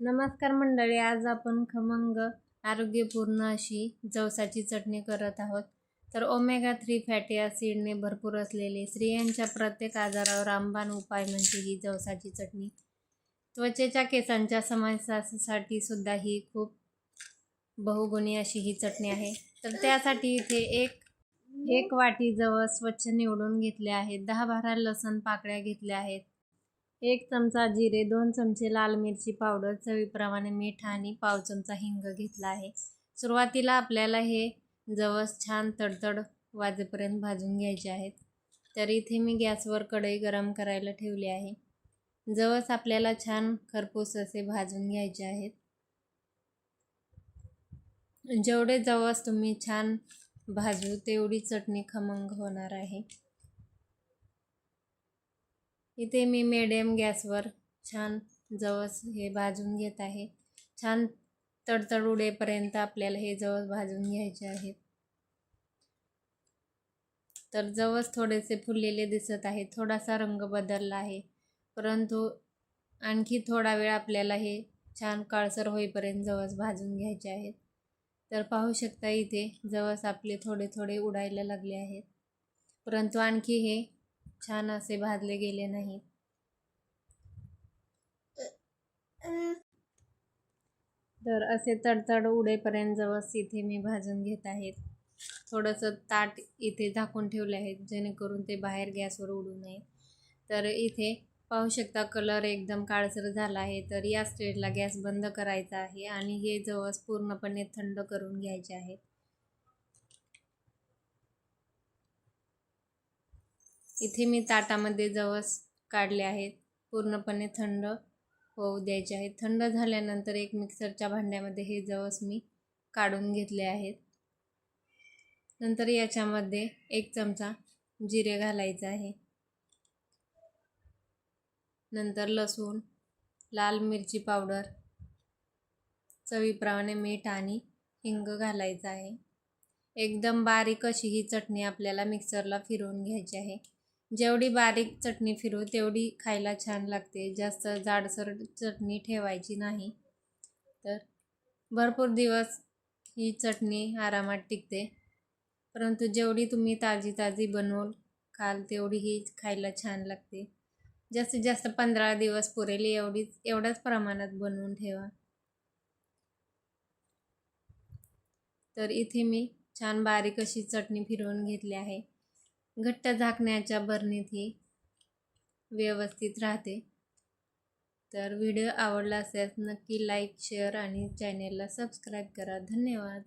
नमस्कार मंडळी आज आपण खमंग आरोग्यपूर्ण अशी जवसाची चटणी करत आहोत. तर ओमेगा थ्री फॅटी ॲसिडने भरपूर असलेले स्त्रियांच्या प्रत्येक आजारावर रामबाण उपाय म्हणजे ही जवसाची चटणी. त्वचेच्या केसांच्या समस्यासाठी सुद्धा ही खूप बहुगुणी अशी ही चटणी आहे. तर त्यासाठी इथे एक एक वाटी जवळ स्वच्छ निवडून घेतले आहेत. दहा बारा लसण पाकळ्या घेतल्या आहेत. एक चमचा जिरे दोन चमचे लाल मिरची पावडर चवीप्रमाणे मीठ आणि पाव चमचा हिंग घेतला आहे. सुरुवातीला आपल्याला हे जवस छान तडतड वाजेपर्यंत भाजून घ्यायचे आहेत. तर इथे मी गॅसवर कढई गरम करायला ठेवली आहे. जवस आपल्याला छान खरपूस असे भाजून घ्यायचे आहेत. जेवढे जवस तुम्ही छान भाजू तेवढी चटणी खमंग होणार आहे. इथे मी मिडियम गॅसवर छान जवस हे भाजून घेत आहे. छान तडतड उडेपर्यंत आपल्याला हे जवस भाजून घ्यायचे आहेत. तर जवस थोडेसे फुललेले दिसत आहे थोडासा रंग बदलला आहे. परंतु आणखी थोडा वेळ आपल्याला हे छान काळसर होईपर्यंत जवस भाजून घ्यायचे आहेत. तर पाहू शकता इथे जवस आपले थोडे थोडे उडायला लागले आहेत. परंतु आणखी हे छान असे भाजले गेले नाहीत. तर असे तडतड उडेपर्यंत जवस इथे मी भाजून घेत आहेत थोडंसं ताट इथे झाकून ठेवले आहेत जेणेकरून ते बाहेर गॅसवर उडू नये. तर इथे पाहू शकता कलर एकदम काळसर झाला आहे. तर या स्टेजला गॅस बंद करायचा आहे आणि हे जवस पूर्णपणे थंड करून घ्यायचे आहेत. इथे मी ताटामध्ये जवस काढले आहेत. पूर्णपणे थंड होऊ द्यायचे आहेत. थंड झाल्यानंतर एक मिक्सरच्या भांड्यामध्ये हे जवस मी काढून घेतले आहेत. नंतर याच्यामध्ये एक चमचा जिरे घालायचं आहे. नंतर लसूण लाल मिरची पावडर चवीप्रमाणे मीठ आणि हिंग घालायचं आहे. एकदम बारीक अशी ही चटणी आपल्याला मिक्सरला फिरवून घ्यायची आहे. जेवढी बारीक चटणी फिरू तेवढी खायला छान लागते. जास्त जाडसर चटणी ठेवायची नाही. तर भरपूर दिवस ही चटणी आरामात टिकते. परंतु जेवढी तुम्ही ताजी ताजी बनवून खाल तेवढी ही खायला छान लागते. जास्तीत जास्त पंधरा दिवस पुरेल एवढीच एवढ्याच प्रमाणात बनवून ठेवा. तर इथे मी छान बारीक अशी चटणी फिरवून घेतली आहे. घट्ट झाकण्याच्या बरणीत ही व्यवस्थित राहते. तर व्हिडिओ आवडला असेल नक्की लाईक शेअर आणि चॅनेलला सबस्क्राईब करा. धन्यवाद.